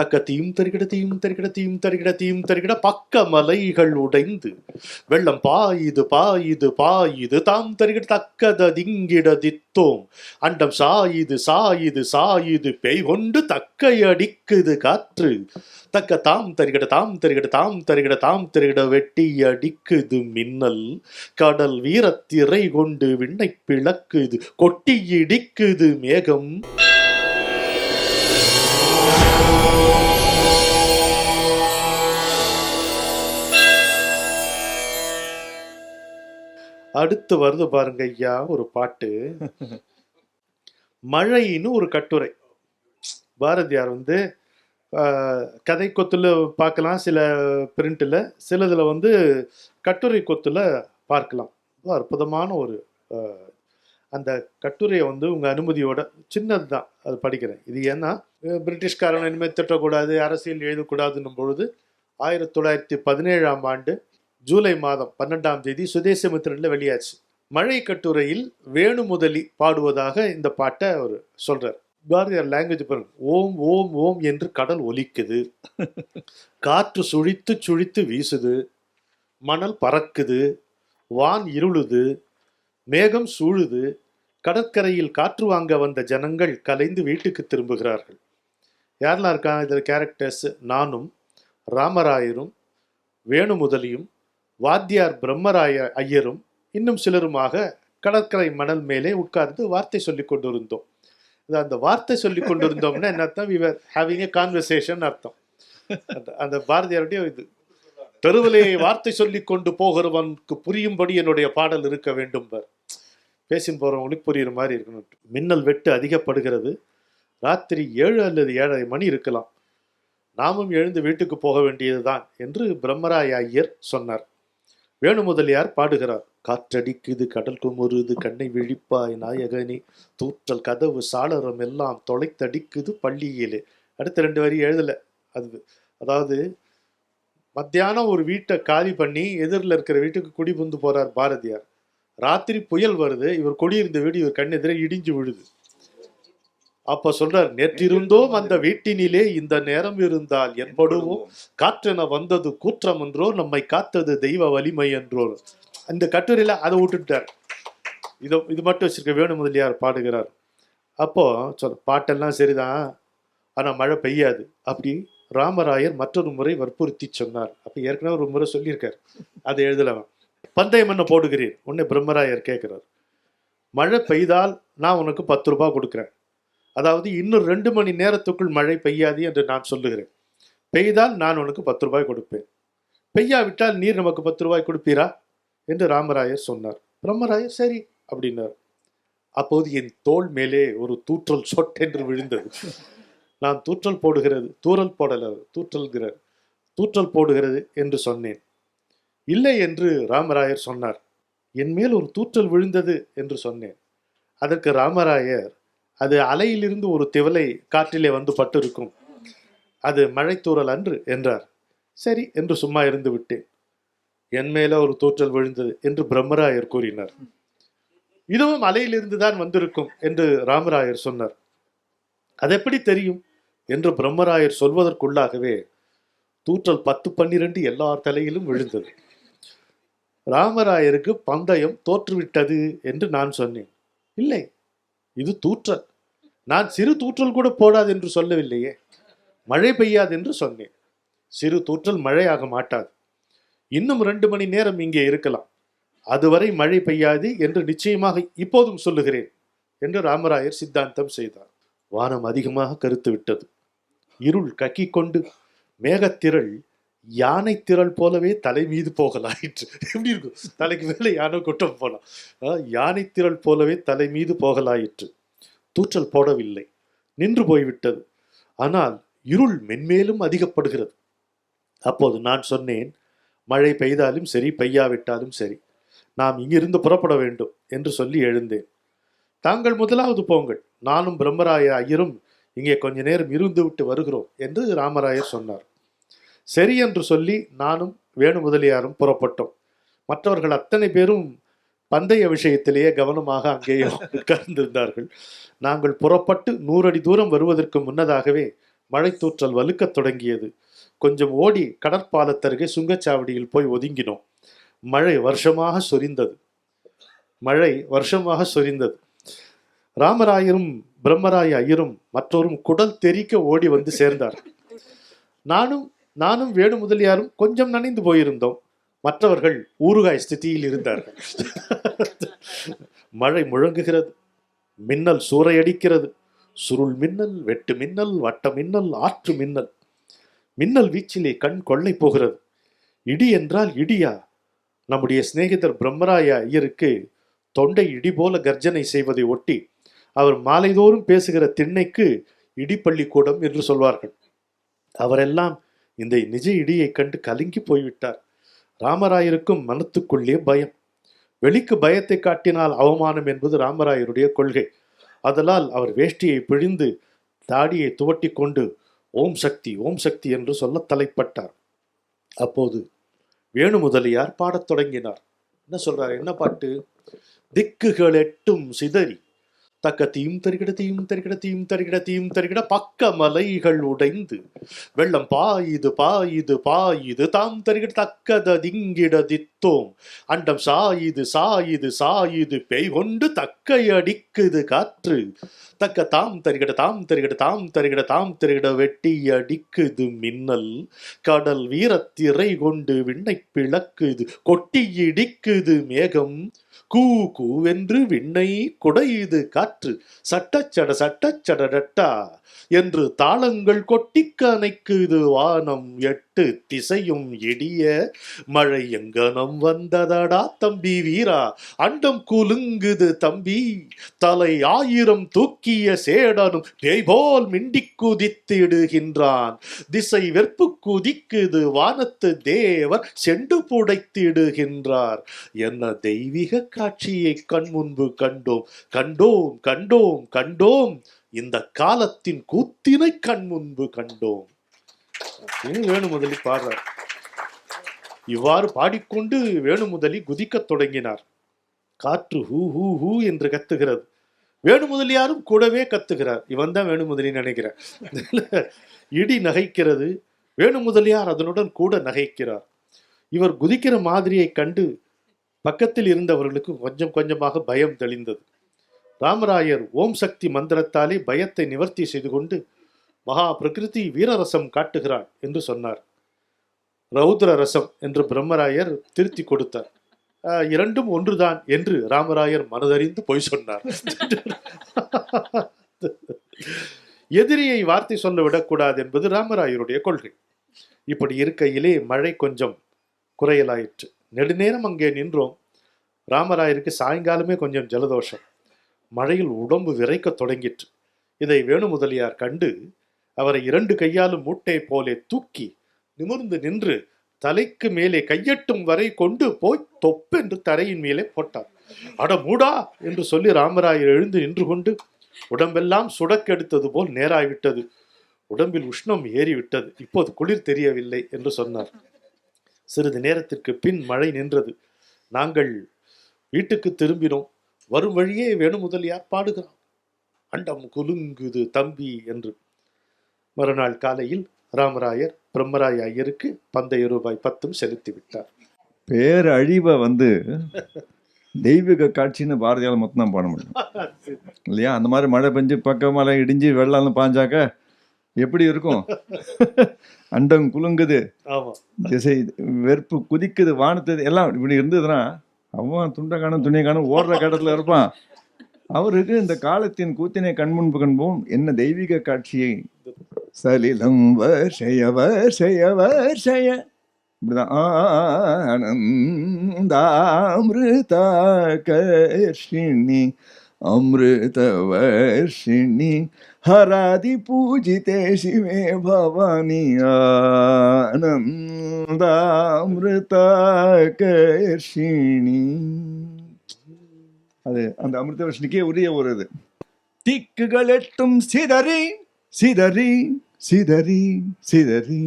தக்க தீயும் தருகிட தீயும் தருகிட தீயும் தருகிட தீயும் தருகிட பக்க மலைகள் உடைந்து வெள்ளம் பாயுது பாயுது பாயுது தாம் தருகிட தக்கத திங்கிட தித்தோம் அண்டம் சாயுது சாயுது சாயுது பெய் கொண்டு தக்கை அடிக்குது காற்று. தக்க தாம் தருகிட தாம் தருகிட தாம் தருகிட தாம் தருகிட வெட்டி அடிக்குது மின்னல். கடல் வீரத்திரை கொண்டு விண்ணை பிளக்குது கொட்டி இடிக்குது மேகம். அடுத்து வருது பாருங்க ஐயா ஒரு பாட்டு. மழைன்னு ஒரு கட்டுரை. பாரதியார் வந்து கதை கொத்துல பார்க்கலாம் சில பிரிண்டில். சிலதுல வந்து கட்டுரை கொத்துல பார்க்கலாம். ரொம்ப அற்புதமான ஒரு அந்த கட்டுரையை வந்து உங்க அனுமதியோட சின்னது தான் அது படிக்கிறேன். இது ஏன்னா பிரிட்டிஷ்காரன் இனிமேல் திட்டக்கூடாது அரசியல் எழுதக்கூடாதுன்னும் பொழுது ஆயிரத்தி தொள்ளாயிரத்தி பதினேழாம் ஆண்டு ஜூலை மாதம் பன்னெண்டாம் தேதி சுதேசமித்திரன்ல வெளியாச்சு. மழை கட்டுரையில் வேணுமுதலி பாடுவதாக இந்த பாட்டை அவர் சொல்றார். பாரதியார் லாங்குவேஜ் பாருங்க. ஓம் ஓம் ஓம் என்று கடல் ஒலிக்குது. காற்று சுழித்து சுழித்து வீசுது. மணல் பறக்குது. வான் இருளுது. மேகம் சூழுது. கடற்கரையில் காற்று வாங்க வந்த ஜனங்கள் கலைந்து வீட்டுக்கு திரும்புகிறார்கள். யாரெல்லாம் இருக்காங்க? இதில் கேரக்டர்ஸ் நானும் ராமராயரும் வேணுமுதலியும் வாத்தியார் பிரம்மராய ஐயரும் இன்னும் சிலருமாக கடற்கரை மணல் மேலே உட்கார்ந்து வார்த்தை சொல்லிக் கொண்டிருந்தோம். அந்த வார்த்தை சொல்லி கொண்டிருந்தோம்னா என்ன அர்த்தம் விவர் ஹேவிங் having கான்வர்சேஷன் அர்த்தம். அந்த- அந்த பாரதியாருடைய இது தெருவிலே வார்த்தை சொல்லிக் கொண்டு போகிறவனுக்கு புரியும்படி என்னுடைய பாடல் இருக்க வேண்டும் பார். பேசி போகிறவங்களுக்கு புரியுற மாதிரி இருக்கணும். மின்னல் வெட்டு அதிகப்படுகிறது. ராத்திரி ஏழு அல்லது ஏழரை மணி இருக்கலாம். நாமும் எழுந்து வீட்டுக்கு போக வேண்டியதுதான் என்று பிரம்மராய ஐயர் சொன்னார். வேணுமுதலியார் பாடுகிறார். காற்றடிக்குது கடல் குமுறுது கண்ணை விழிப்பாய் நாயகனி தூற்றல் கதவு சாளரம் எல்லாம் தொலைத்தடிக்குது பள்ளியிலே. அடுத்த ரெண்டு வரி எழுதல. அது அதாவது மத்தியானம் ஒரு வீட்டை காலி பண்ணி எதிரில் இருக்கிற வீட்டுக்கு குடி புந்து போறார் பாரதியார். ராத்திரி புயல் வருது இவர் குடியிருந்த வீடு இவர் கண்ணெதிரே இடிஞ்சு விழுது. அப்ப சொல்றார் நேற்றிருந்தோம் அந்த வீட்டினிலே இந்த நேரம் இருந்தால் என்படுவோம் காற்றென வந்தது கூற்றம் என்றோ நம்மை காத்தது தெய்வ வலிமை என்றோ. அந்த கட்டுரையில அதை விட்டுட்டார். இது இது மட்டும் வச்சிருக்க வேணுமுதலியார் பாடுகிறார். அப்போ சொல் பாட்டெல்லாம் சரிதான் ஆனா மழை பெய்யாது. அப்படி ராமராயர் மற்றொரு முறை வற்புறுத்தி சொன்னார். அப்ப ஏற்கனவே ஒரு முறை சொல்லியிருக்கார். அதை எழுதலாம். பந்தயம் என்ன போடுகிறீர் உன்னை பிரம்மராயர் கேட்கிறார். மழை பெய்தால் நான் உனக்கு பத்து ரூபாய் கொடுக்குறேன். அதாவது இன்னும் ரெண்டு மணி நேரத்துக்குள் மழை பெய்யாது என்று நான் சொல்லுகிறேன். பெய்தால் நான் உனக்கு பத்து ரூபாய் கொடுப்பேன். பெய்யாவிட்டால் நீர் நமக்கு பத்து ரூபாய் கொடுப்பீரா? என்று ராமராயர் சொன்னார். பிரம்மராயர் சரி அப்படின்னார். அப்போது என் தோள் மேலே ஒரு தூற்றல் சொட்டென்று விழுந்தது. நான் தூற்றல் போடுகிறது தூறல் போடல தூற்றல்கிறார். தூற்றல் போடுகிறது என்று சொன்னேன். இல்லை என்று ராமராயர் சொன்னார். என் மேல் ஒரு தூற்றல் விழுந்தது என்று சொன்னேன். அதற்கு ராமராயர் அது அலையிலிருந்து ஒரு திவலை காற்றிலே வந்து பட்டிருக்கும். அது மழைத்தூரல் அன்று என்றார். சரி என்று சும்மா இருந்து விட்டேன். என் மேல ஒரு தூற்றல் விழுந்தது என்று பிரம்மராயர் கூறினார். இதுவும் அலையிலிருந்து தான் வந்திருக்கும் என்று ராமராயர் சொன்னார். அது எப்படி தெரியும்? என்று பிரம்மராயர் சொல்வதற்குள்ளாகவே தூற்றல் பத்து பன்னிரண்டு எல்லார் தலையிலும் விழுந்தது. ராமராயருக்கு பந்தயம் தோற்றுவிட்டது என்று நான் சொன்னேன். இல்லை இது தூற்றல். நான் சிறு தூற்றல் கூட போடாது என்று சொல்லவில்லையே. மழை பெய்யாது என்று சொன்னேன். சிறு தூற்றல் மழையாக மாட்டாது. இன்னும் ரெண்டு மணி நேரம் இங்கே இருக்கலாம். அதுவரை மழை பெய்யாது என்று நிச்சயமாக இப்போதும் சொல்லுகிறேன் என்று ராமராயர் சித்தாந்தம் செய்தார். வானம் அதிகமாக கருத்து விட்டது. இருள் கக்கி கொண்டு மேகத்திரள் யானை திரள் போலவே தலை மீது போகலாயிற்று. எப்படி இருக்கும்? தலைக்கு மேலே யானை கொட்டம் போலாம். யானை திரள் போலவே தலை மீது போகலாயிற்று. தூற்றல் போடவில்லை. நின்று போய்விட்டது. ஆனால் இருள் மென்மேலும் அதிகப்படுகிறது. அப்போது நான் சொன்னேன் மழை பெய்தாலும் சரி பெய்யாவிட்டாலும் சரி நாம் இங்கிருந்து புறப்பட வேண்டும் என்று சொல்லி எழுந்தேன். தாங்கள் முதலாவது போங்கள். நானும் பிரம்மராய ஐயரும் இங்கே கொஞ்ச நேரம் இருந்து விட்டு வருகிறோம் என்று ராமராயர் சொன்னார். சரி என்று சொல்லி நானும் வேணு முதலியாரும் புறப்பட்டோம். மற்றவர்கள் அத்தனை பேரும் பந்தய விஷயத்திலேயே கவனமாக அங்கேயே உட்கார்ந்திருந்தார்கள். நாங்கள் புறப்பட்டு நூறடி தூரம் வருவதற்கு முன்னதாகவே மழை தூற்றல் வலுக்கத் தொடங்கியது. கொஞ்சம் ஓடி கடற்பாலத்தருகே சுங்கச்சாவடியில் போய் ஒதுங்கினோம். மழை வருஷமாக சொரிந்தது. மழை வருஷமாக சொரிந்தது. ராமராயரும் பிரம்மராய ஐயரும் மற்றொரும் குடல் தெறிக்க ஓடி வந்து சேர்ந்தார் நானும் நானும் வேணு முதலியாரும் கொஞ்சம் நனைந்து போயிருந்தோம். மற்றவர்கள் ஊறுகாய் ஸ்திதியில் இருந்தார்கள். மழை முழங்குகிறது மின்னல் சூறையடிக்கிறது சுருள் மின்னல் வெட்டு மின்னல் வட்ட மின்னல் ஆற்று மின்னல். மின்னல் வீச்சிலே கண் கொள்ளை போகிறது. இடி என்றால் இடியா? நம்முடைய சிநேகிதர் பிரம்மராய ஐயருக்கு தொண்டை இடி போல கர்ஜனை செய்வதை ஒட்டி அவர் மாலைதோறும் பேசுகிற திண்ணைக்கு இடிப்பள்ளிக்கூடம் என்று சொல்வார்கள். அவரெல்லாம் இந்த நிஜ இடியை கண்டு கலங்கி போய்விட்டார். ராமராயருக்கும் மனத்துக்குள்ளே பயம். வெளிக்கு பயத்தை காட்டினால் அவமானம் என்பது ராமராயருடைய கொள்கை. அதனால் அவர் வேஷ்டியை பிழிந்து தாடியை துவட்டி கொண்டு ஓம் சக்தி ஓம் சக்தி என்று சொல்ல தலைப்பட்டார். அப்போது வேணு முதலியார் பாடத் தொடங்கினார். என்ன சொல்றார்? என்ன பாட்டு? திக்குகள் எட்டும் சிதறி தக்க தருகிடத்தையும் தருகிடத்தையும் தருகிடத்தையும் தருகிட தருகிட பக்க மலைகள் உடைந்து வெள்ளம் பாயுது பாயுது பாயுது. தாம் தருகிட தக்கத திங்கிட தித்தோம் அண்டம் சாயுது சாயுது சாயுது. பேய் கொண்டு தக்கை அடிக்குது காற்று. தக்க தாம் தருகிட தாம் தருகிட தாம் தருகிட தாம் தருகிட வெட்டி அடிக்குது மின்னல். கடல் வீரத்திரை கொண்டு விண்ணை பிளக்குது. கொட்டி இடிக்குது மேகம். கூ கூவென்று விண்ணை குடையுது காற்று. சட்டச்சட சட்டச்சடடட்டா என்று தாளங்கள் கொட்டிக்க அணைக்குது வானம். எட்டு திசையும் இடிய மழை எங்கனம் வந்ததடா தம்பி வீரா. அண்டம் குலுங்குது தம்பி தலை ஆயிரம் தூக்கிய சேடனும் பேய் போல் மிண்டி குதித்திடுகின்றான். திசை வெற்பு குதிக்குது வானத்து தேவர் செண்டு புடைத்திடுகின்றார். என்ன தெய்வீக காட்சியை கண் முன்பு கண்டோம். கண்டோம் கண்டோம் கண்டோம். இந்த காலத்தின் கூத்தினை கண் முன்பு கண்டோம். வேணுமுதலி பாடுறார். இவ்வாறு பாடிக்கொண்டு வேணுமுதலி குதிக்கத் தொடங்கினார். காற்று ஹூ ஹூ ஹூ என்று கத்துகிறது. வேணுமுதலியாரும் கூடவே கத்துகிறார். இவன் தான் வேணுமுதலி நினைக்கிறார் இடி நகைக்கிறது. வேணுமுதலியார் அதனுடன் கூட நகைக்கிறார். இவர் குதிக்கிற மாதிரியை கண்டு பக்கத்தில் இருந்தவர்களுக்கு கொஞ்சம் கொஞ்சமாக பயம் தெளிந்தது. ராமராயர் ஓம் சக்தி மந்திரத்தாலே பயத்தை நிவர்த்தி செய்து கொண்டு மகா பிரகிருதி வீரரசம் காட்டுகிறான் என்று சொன்னார். ரௌத்ர ரசம் என்று பிரம்மராயர் திருத்தி கொடுத்தார். இரண்டும் ஒன்றுதான் என்று ராமராயர் மனதறிந்து பொய் சொன்னார். எதிரியை வார்த்தை சொல்ல விடக்கூடாது என்பது ராமராயருடைய கொள்கை. இப்படி இருக்கையிலே மழை கொஞ்சம் குறையலாயிற்று. நெடுநேரம் அங்கே நின்றோம். ராமராயருக்கு சாயங்காலமே கொஞ்சம் ஜலதோஷம். மழையில் உடம்பு விரைக்க தொடங்கிற்று. இதை வேணு முதலியார் கண்டு அவரை இரண்டு கையாலும் மூட்டை போலே தூக்கி நிமிர்ந்து நின்று தலைக்கு மேலே கையெட்டும் வரை கொண்டு போய் தொப்பென்று தரையின் மேலே போட்டார். அட மூடா என்று சொல்லி ராமராயர் எழுந்து நின்று கொண்டு உடம்பெல்லாம் சுடக்கெடுத்தது போல் நேராய்விட்டது உடம்பில் உஷ்ணம் ஏறிவிட்டது. இப்போது குளிர் தெரியவில்லை என்று சொன்னார். சிறிது நேரத்திற்கு பின் மழை நின்றது. நாங்கள் வீட்டுக்கு திரும்பினோம். வரும் வழியே வேணு முதலியார் பாடுகிறான் அண்டம் குலுங்குது தம்பி என்று. மறுநாள் காலையில் ராமராயர் பிரம்மராய ஐயருக்கு பந்தய ரூபாய் பத்தும் செலுத்தி விட்டார். பேரழிவை வந்து தெய்வீக காட்சின்னு பாரதியால் மொத்தம் தான் பாட முடியும். இல்லையா? அந்த மாதிரி மழை பெஞ்சு பக்க மழை இடிஞ்சு வெள்ளம் பாஞ்சாக்க எப்படி இருக்கும்? அண்டம் குலுங்குது. திசை வெறுப்பு குதிக்குது வானத்து எல்லாம் இப்படி இருந்ததுன்னா அவன் துண்டை காணும் துணியை காணும் ஓடுற கடத்துல இருப்பான். அவருக்கு இந்த காலத்தின் கூத்தினை கண்முன்பு காண்போம். என்ன தெய்வீக காட்சியை? சலிலம் வர்ஷய வர்ஷய வர்ஷய. இப்படிதான். ஆனந்தாமிருதா கர்ஷிணி அமிர்த வர்ஷிணி ஹராதி பூஜிதே சிவே பவானி ஆனந்தாமிருதாகர்ஷிணி அது அந்த அமிர்த வர்ஷினிக்கே உரிய ஒரு இது. திக்குகள் எட்டும் சிதறி சிதறி சிதறி சிதறி.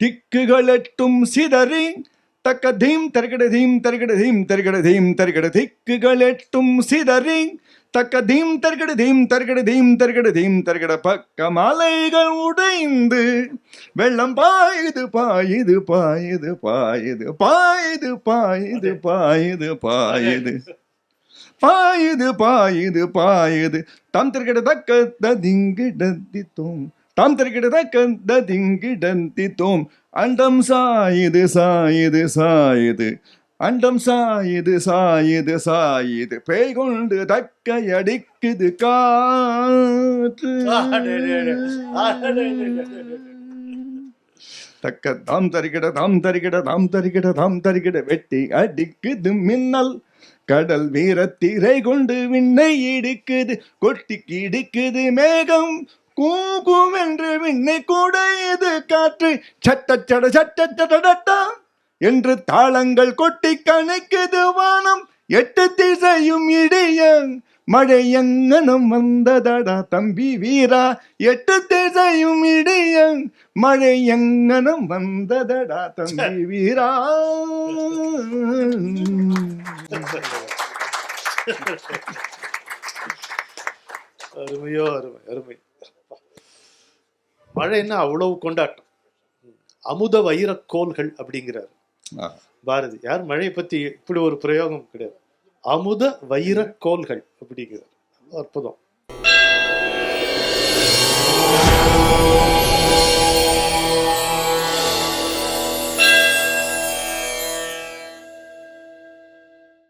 திக்குகள் எட்டும் சிதறி தக்க தீம் தருகிட தீம் தருகிட தீம் தருகிட தீம் தருகிட திக்குகள் எட்டும் சிதறி தக்க தீம் தர்கடு தீம் தர்கடு தீம் தர்கடு தீம் தர்கட. பக்க மலைகள் உடைந்து வெள்ளம் பாயுது பாயுது பாயுது பாயுது பாயுது பாயுது பாயுது பாயுது. பாயுது பாயுது பாயுது. தம் தர்கட தக்க ததிங்கிடந்தி தோம் தாம் தர்கட தக்க ததிங்கிடந்தி தோம் அண்டம் சாயுது சாயுது சாயுது. அண்டம் சாயுது சாயுது சாயுது. பேய் கொண்டு தக்க அடிக்குது காற்று தக்க தாம் தரிக்கிட தாம் தரிக்கிட தாம் தரிக்கிட தாம் தரிக்கிட வெட்டி அடிக்குது மின்னல். கடல் வீரத்திரை கொண்டு விண்ணை இடிக்குது. கொட்டி கிடிக்குது மேகம். கூகும் என்று விண்ணை கூடையது காற்று. சட்ட சட சட்ட சட்டடட்டா என்று தாளங்கள் கொட்டி கணக்குது வானம். எட்டு திசையும் இடிய மழை எங்கனம் வந்ததடா தம்பி வீரா. எட்டு திசையும் இடிய மழை எங்கனம் வந்ததடா தம்பி வீரா. அருமையோ அருமை அருமை. மழைன்னா அவ்வளவு கொண்டாட்டம். அமுத வைரக்கோல்கள் அப்படிங்கிறார். பாரதி யார் மழையை பத்தி இப்படி ஒரு பிரயோகம் கிடையாது. அமுத வைர கோள்கள் அப்படிங்கிறார் அற்புதம்.